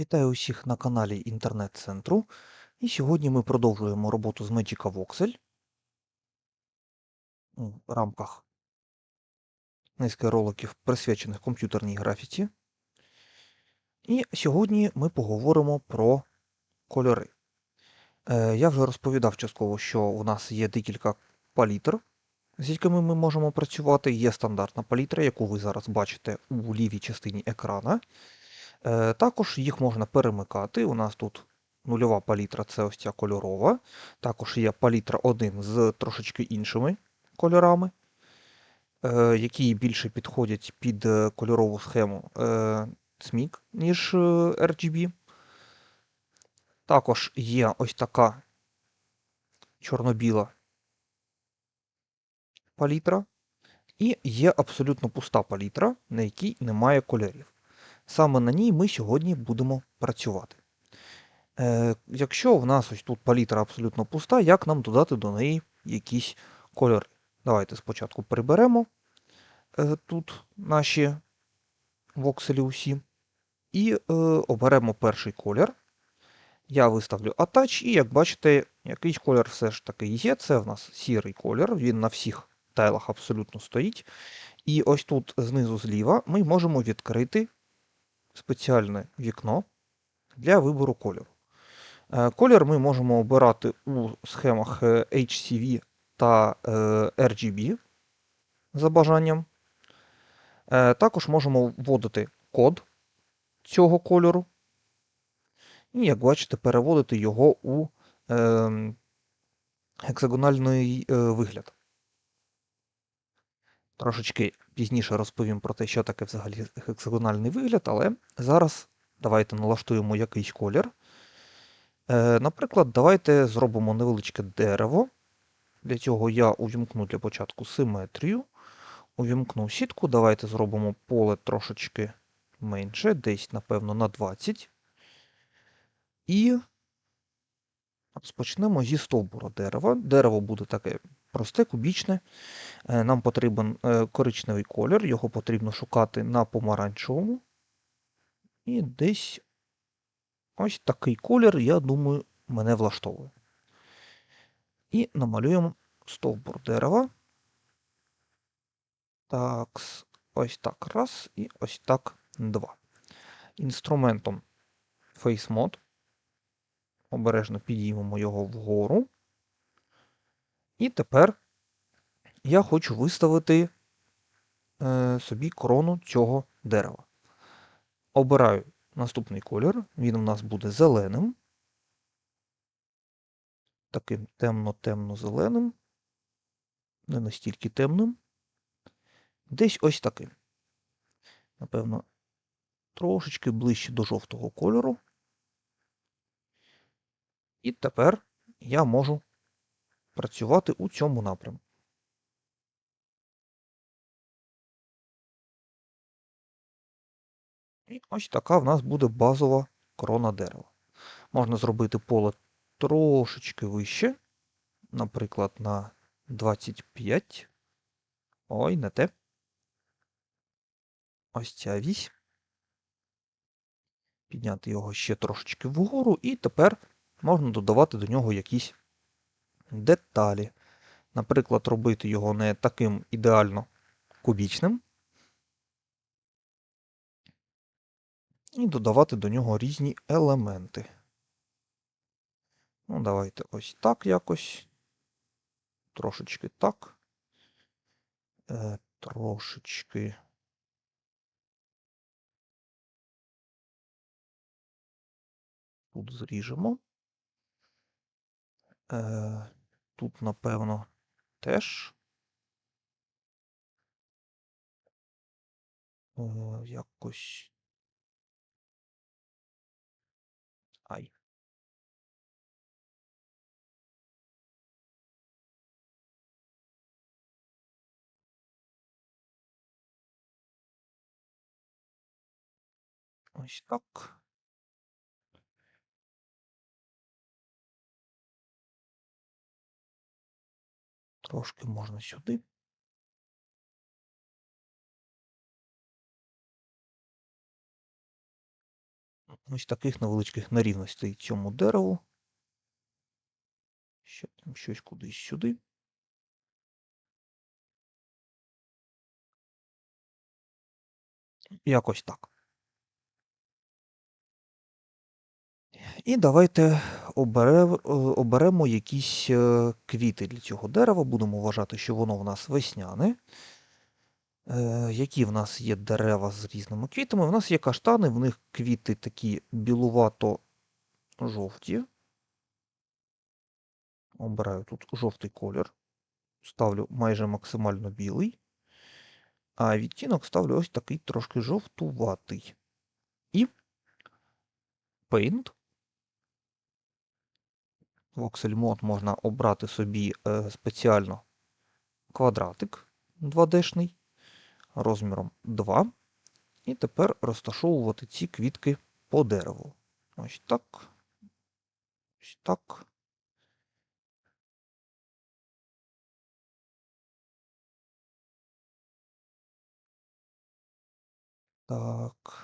Вітаю усіх на каналі інтернет-центру. І сьогодні ми продовжуємо роботу з Magica Voxel у рамках низки роликів, присвячених комп'ютерній графіці. І сьогодні ми поговоримо про кольори. Е, Я вже розповідав частково, що у нас є декілька палітр, з якими ми можемо працювати. Є стандартна палітра, яку ви зараз бачите у лівій частині екрана. Е, Також їх можна перемикати. У нас тут нульова палітра це ось ця кольорова. Також є палітра 1 з трошечки іншими кольорами, е, які більше підходять під е, кольорову схему SMIC, ніж RGB. Також є ось така чорно-біла палітра. І є абсолютно пуста палітра, на якій немає кольорів. Саме на ній ми сьогодні будемо працювати. Е, Якщо в нас ось тут палітра абсолютно пуста, як нам додати до неї якісь кольори? Давайте спочатку приберемо е, тут наші вокселі усі. І е, оберемо перший колір. Я виставлю Attach, і як бачите, якийсь колір все ж таки є. Це в нас сірий колір, він на всіх тайлах абсолютно стоїть. І ось тут знизу зліва ми можемо відкрити спеціальне вікно для вибору кольору. Е, Колір ми можемо обирати у схемах е, HCV та е, RGB за бажанням. Також можемо вводити код цього кольору. І, як бачите, переводити його у гексагональний вигляд. Трошечки пізніше розповім про те, що таке взагалі гексагональний вигляд, але зараз давайте налаштуємо якийсь колір. Е, Наприклад, давайте зробимо невеличке дерево. Для цього я увімкну для початку симетрію. Увімкну сітку. Давайте зробимо поле трошечки менше, десь, напевно, на 20. І розпочнемо зі стовбура дерева. Дерево буде таке просте, кубічне. Е, Нам потрібен е, коричневий колір, його потрібно шукати на помаранчевому. І десь ось такий колір, я думаю, мене влаштовує. І намалюємо стовбур дерева. Так, ось так раз і ось так два. Інструментом Face Mode. Обережно підіймемо його вгору. І тепер я хочу виставити е, собі крону цього дерева. Обираю наступний колір, він у нас буде зеленим. Таким темно-темно-зеленим. Не настільки темним. Десь ось таким. Напевно, трошечки ближче до жовтого кольору. І тепер я можу працювати у цьому напрямку. І ось така в нас буде базова крона дерева. Можна зробити поле трошечки вище, наприклад, на 25. Ой, не те. Ось ця вісь. Підняти його ще трошечки вгору, і тепер можна додавати до нього якісь деталі. Наприклад, робити його не таким ідеально кубічним. І додавати до нього різні елементи. Ну, давайте ось так якось. Трошечки так. Е, Трошечки. Тут зріжемо. Е, Тут, напевно, теж. Е, якось. Ай. Ось так. Трошки можна сюди. ось таких невеличких нерівностей цьому дереву. Ще там щось кудись сюди. Якось так. І давайте оберемо якісь е, квіти для цього дерева. Будемо вважати, що воно в нас весняне. Е, Які в нас є дерева з різними квітами? У нас є каштани, в них квіти такі білувато-жовті. Обираю тут жовтий колір. Ставлю майже максимально білий. А відтінок ставлю ось такий трошки жовтуватий. І Paint. Voxel Mode можна обрати собі е, спеціально квадратик 2D-шний розміром 2. І тепер розташовувати ці квітки по дереву. Ось так. Ось так. Так.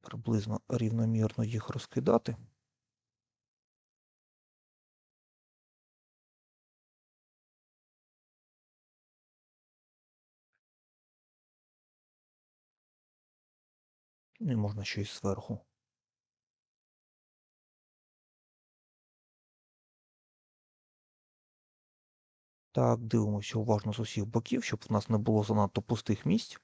Приблизно рівномірно їх розкидати. І можна ще й зверху. Так, дивимося уважно з усіх боків, щоб в нас не було занадто пустих місць.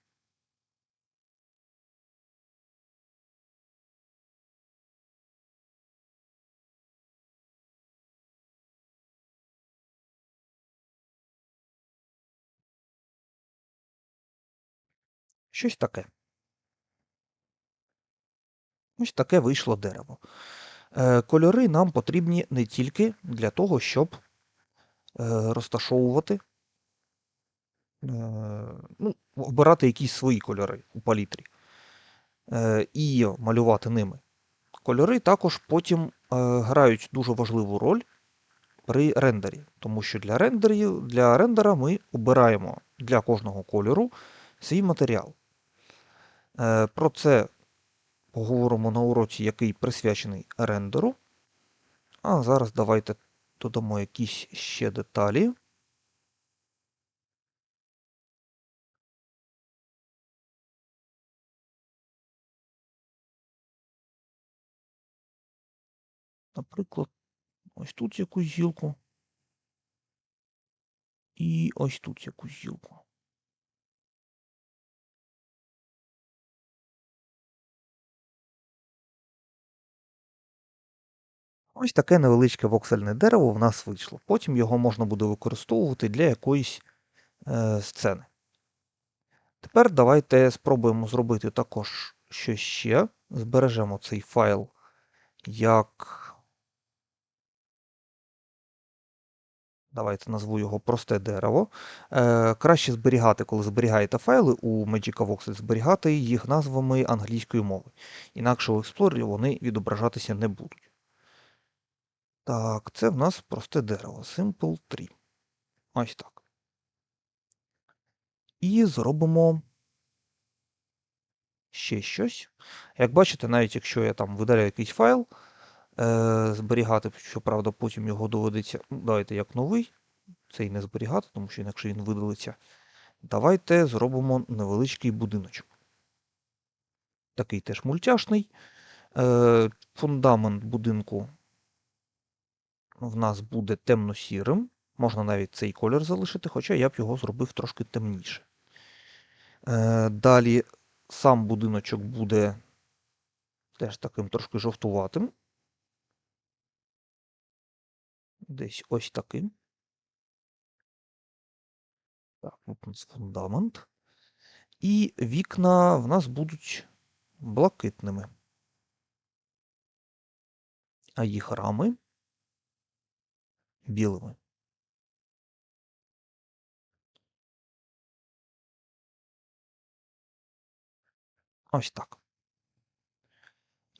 Щось таке. Ось таке вийшло дерево. Е, Кольори нам потрібні не тільки для того, щоб е, розташовувати, е, ну, обирати якісь свої кольори у палітрі і малювати ними. Кольори також потім грають дуже важливу роль при рендері, тому що для, рендерів, для рендера ми обираємо для кожного кольору свій матеріал. Про це поговоримо на уроці, який присвячений рендеру. А зараз давайте додамо якісь ще деталі. Наприклад, ось тут якусь гілку. І ось тут якусь гілку. Ось таке невеличке воксельне дерево в нас вийшло. Потім його можна буде використовувати для якоїсь е, сцени. Тепер давайте спробуємо зробити також щось ще. Збережемо цей файл як. Давайте назву його просте дерево. Е, Краще зберігати, коли зберігаєте файли у Magica Voxel, зберігати їх назвами англійської мови. Інакше у Explorer вони відображатися не будуть. Так, це в нас просте дерево. Simple 3. Ось так. І зробимо ще щось. Як бачите, навіть якщо я там видаляю якийсь файл, е, зберігати, щоправда, потім його доведеться. ну, Давайте як новий. Цей не зберігати, тому що інакше він видалиться. Давайте зробимо невеличкий будиночок. Такий теж мультяшний. Е, Фундамент будинку в нас буде темно-сірим. Можна навіть цей колір залишити, хоча я б його зробив трошки темніше. Е, Далі сам будиночок буде теж таким трошки жовтуватим. Десь ось таким. Так, opens фундамент. І вікна в нас будуть блакитними. А їх рами білими. Ось так.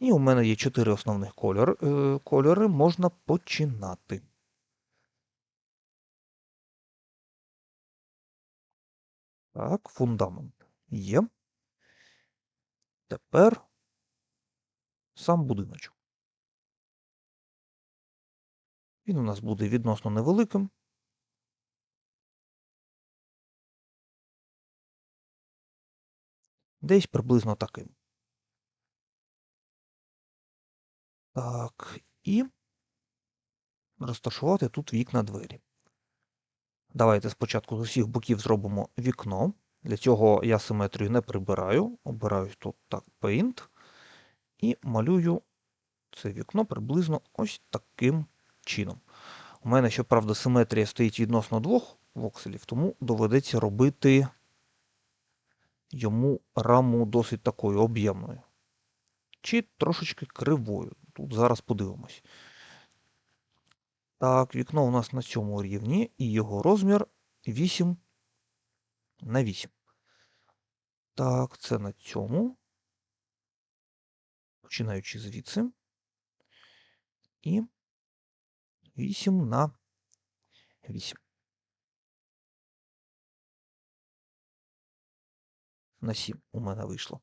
І у мене є чотири основних кольор, е, кольори. Можна починати. Так, фундамент є. Тепер сам будиночок. Він у нас буде відносно невеликим. Десь приблизно таким. Так, і розташувати тут вікна двері. Давайте спочатку з усіх боків зробимо вікно. Для цього я симетрію не прибираю. Обираю тут так Paint і малюю це вікно приблизно ось таким чином. У мене, щоправда, симетрія стоїть відносно двох вокселів, тому доведеться робити йому раму досить такою об'ємною. Чи трошечки кривою. Тут зараз подивимось. Так, вікно у нас на цьому рівні, і його розмір 8 на 8. Так, це на цьому. Починаючи звідси. І 8 на 8. На 7 у мене вийшло.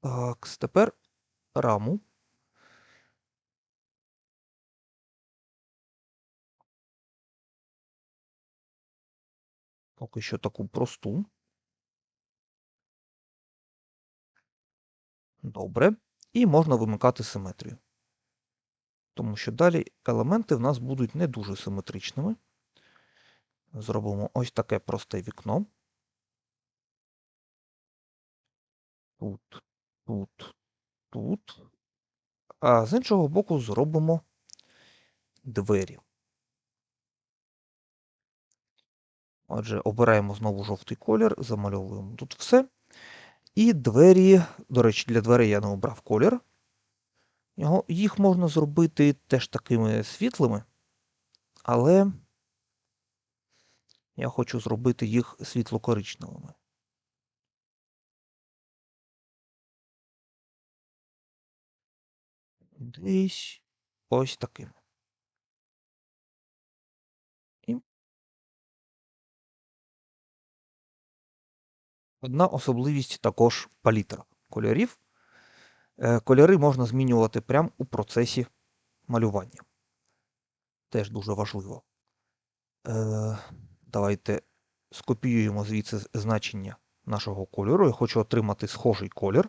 Так, тепер раму. Поки що таку просту. Добре. І можна вимикати симетрію. Тому що далі елементи в нас будуть не дуже симетричними. Зробимо ось таке просте вікно. Тут, тут, тут. А з іншого боку зробимо двері. Отже, обираємо знову жовтий колір, замальовуємо тут все. І двері, до речі, для дверей я не обрав колір. Його, Їх можна зробити теж такими світлими, але я хочу зробити їх світло-коричневими. Десь ось такими. І одна особливість також палітра кольорів. Е, Кольори можна змінювати прямо у процесі малювання. Теж дуже важливо. Е, Давайте скопіюємо звідси значення нашого кольору. Я хочу отримати схожий колір.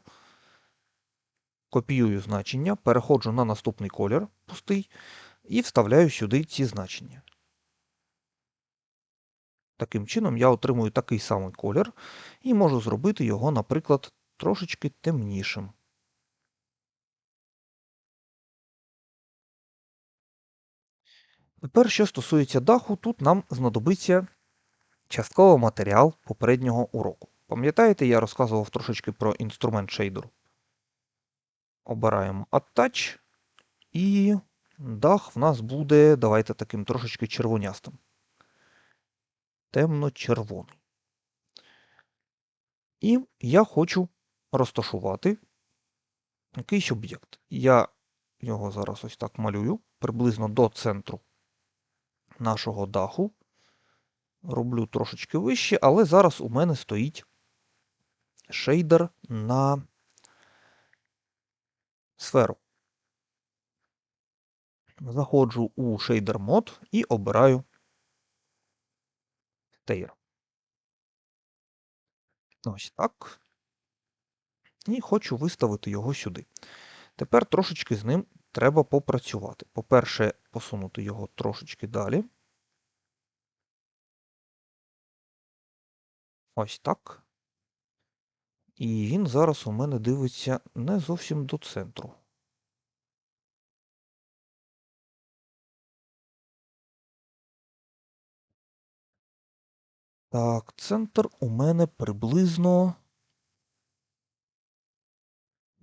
Копіюю значення, переходжу на наступний колір пустий і вставляю сюди ці значення. Таким чином я отримую такий самий колір і можу зробити його, наприклад, трошечки темнішим. Тепер, що стосується даху, тут нам знадобиться частково матеріал попереднього уроку. Пам'ятаєте, я розказував трошечки про інструмент шейдеру. Обираємо Attach, і дах в нас буде, давайте таким трошечки червонястим. Темно-червоний. І я хочу розташувати якийсь об'єкт. Я його зараз ось так малюю, приблизно до центру нашого даху. Роблю трошечки вище, але зараз у мене стоїть шейдер на сферу. Заходжу у шейдер мод і обираю Tair. Ось так. І хочу виставити його сюди. Тепер трошечки з ним треба попрацювати. По-перше, посунути його трошечки далі. Ось так. І він зараз у мене дивиться не зовсім до центру. Так, центр у мене приблизно.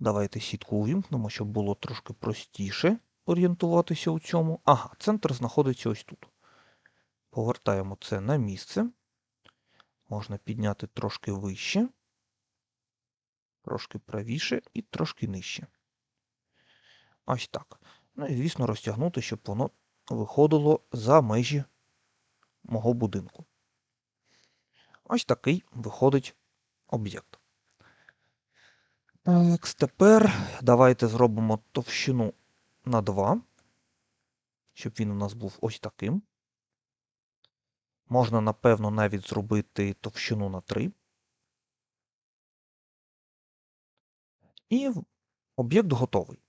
Давайте сітку увімкнемо, щоб було трошки простіше орієнтуватися у цьому. Ага, центр знаходиться ось тут. Повертаємо це на місце. Можна підняти трошки вище, трошки правіше і трошки нижче. Ось так. Ну і, звісно, розтягнути, щоб воно виходило за межі мого будинку. Ось такий виходить об'єкт. Так, тепер давайте зробимо товщину на 2, щоб він у нас був ось таким. Можна, напевно, навіть зробити товщину на 3. І об'єкт готовий.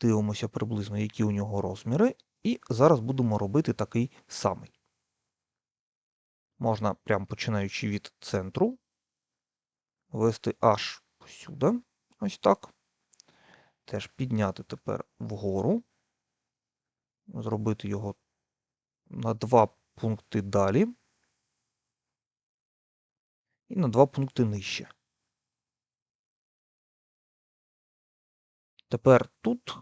Дивимося приблизно, які у нього розміри. І зараз будемо робити такий самий. Можна, прям починаючи від центру, вести аж сюди. Ось так. Теж підняти тепер вгору. Зробити його на два пункти далі. І на два пункти нижче. Тепер тут,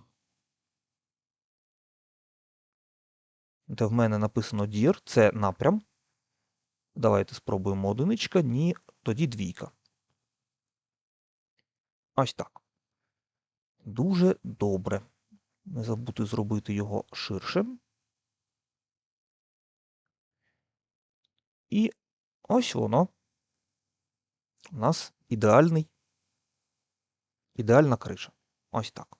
де в мене написано дір, це напрям. Давайте спробуємо одиничка, ні, тоді двійка. Ось так. Дуже добре. Не забути зробити його ширшим. І ось воно. У нас ідеальний, ідеальна криша. Ось так.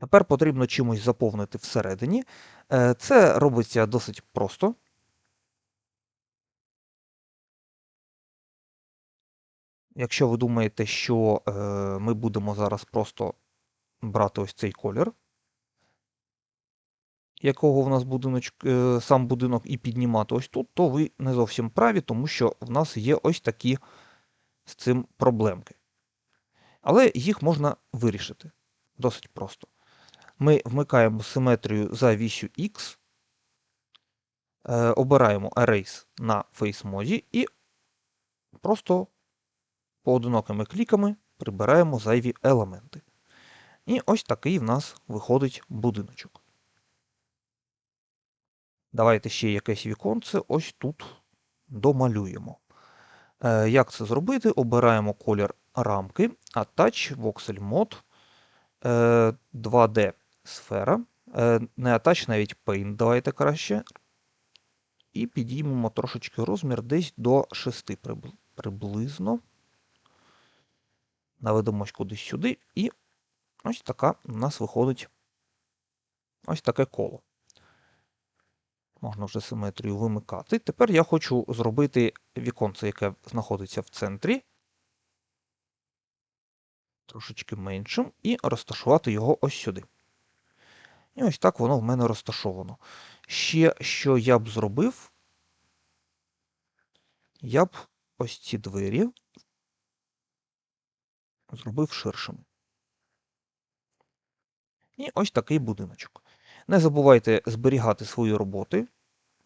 Тепер потрібно чимось заповнити всередині. Е, Це робиться досить просто. Якщо ви думаєте, що е, ми будемо зараз просто брати ось цей колір, якого в нас будиночок, е, сам будинок і піднімати ось тут, то ви не зовсім праві, тому що в нас є ось такі з цим проблемки. Але їх можна вирішити досить просто. Ми вмикаємо симетрію за вісю X, е, обираємо Erase на Face моді і просто поодинокими кліками прибираємо зайві елементи. І ось такий в нас виходить будиночок. Давайте ще якесь віконце ось тут домалюємо. Е, Як це зробити? Обираємо колір рамки, Attach, Voxel Mode, е, 2D сфера. Е, Не Attach, навіть Paint давайте краще. І підіймемо трошечки розмір десь до 6 приблизно. Наведемось кудись сюди, і ось така у нас виходить ось таке коло. Можна вже симетрію вимикати. Тепер я хочу зробити віконце, яке знаходиться в центрі, трошечки меншим, і розташувати його ось сюди. І ось так воно в мене розташовано. Ще що я б зробив, я б ось ці двері зробив ширшими. І ось такий будиночок. Не забувайте зберігати свої роботи.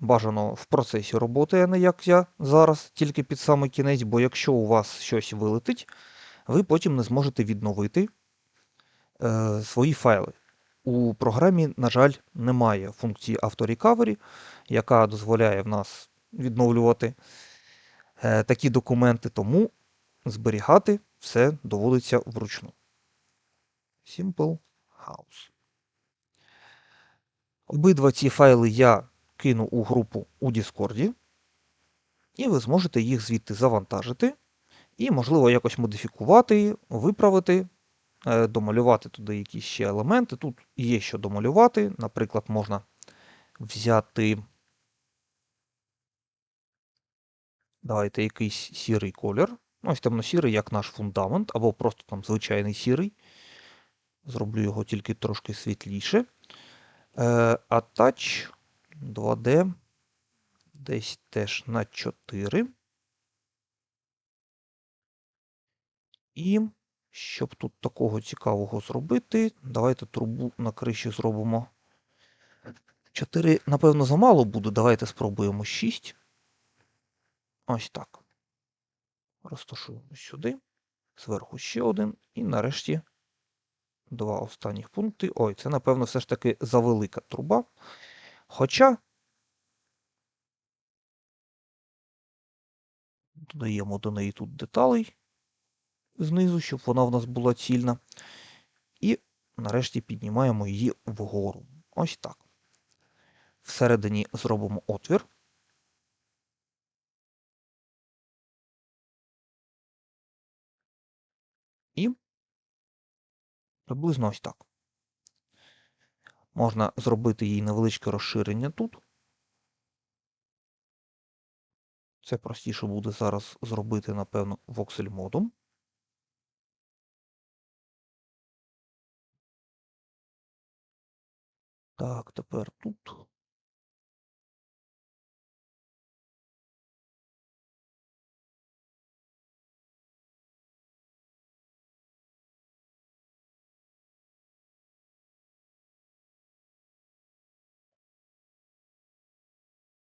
Бажано в процесі роботи, а не як я зараз, тільки під самий кінець, бо якщо у вас щось вилетить, ви потім не зможете відновити е, свої файли. У програмі, на жаль, немає функції авторікавері, яка дозволяє в нас відновлювати е, такі документи, тому зберігати все доводиться вручну. Simple House. Обидва ці файли я кину у групу у Discord, і ви зможете їх звідти завантажити і, можливо, якось модифікувати, виправити, е, домалювати туди якісь ще елементи. Тут є що домалювати. Наприклад, можна взяти. Давайте якийсь сірий колір. Ось темно-сірий, як наш фундамент, або просто там звичайний сірий. Зроблю його тільки трошки світліше. Е, Attach 2D. Десь теж на 4. І щоб тут такого цікавого зробити, давайте трубу на криші зробимо. 4, напевно, замало буде. Давайте спробуємо 6. Ось так. Розташуємо сюди. Зверху ще один. І нарешті два останніх пункти. Ой, це, напевно, все ж таки завелика труба. Хоча додаємо до неї тут деталей знизу, щоб вона в нас була цільна. І нарешті піднімаємо її вгору. Ось так. всередині зробимо отвір. І приблизно ось так. Можна зробити їй невеличке розширення тут. Це простіше буде зараз зробити, напевно, воксель модом. Так, тепер тут.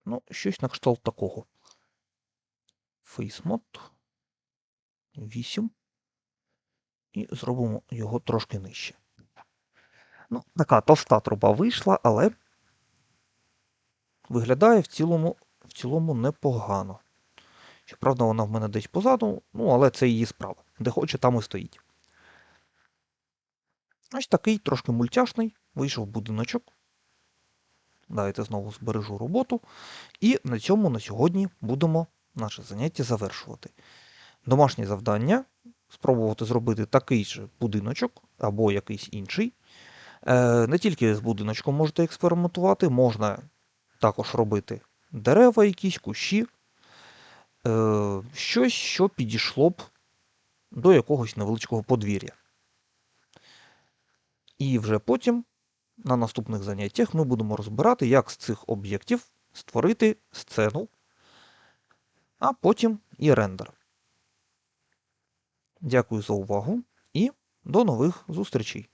Ну, щось на кшталт такого. FaceMod 8. І зробимо його трошки нижче. Ну, така товста труба вийшла, але виглядає в цілому, в цілому непогано. Щоправда, вона в мене десь позаду, ну, але це її справа. Де хоче, там і стоїть. Ось такий трошки мультяшний, вийшов будиночок. Давайте знову збережу роботу. І на цьому на сьогодні будемо наше заняття завершувати. Домашнє завдання спробувати зробити такий же будиночок або якийсь інший. Е, Не тільки з будиночком можете експериментувати, можна також робити дерева, якісь кущі, е, щось, що підійшло б до якогось невеличкого подвір'я. І вже потім, на наступних заняттях, ми будемо розбирати, як з цих об'єктів створити сцену, а потім і рендер. Дякую за увагу і до нових зустрічей!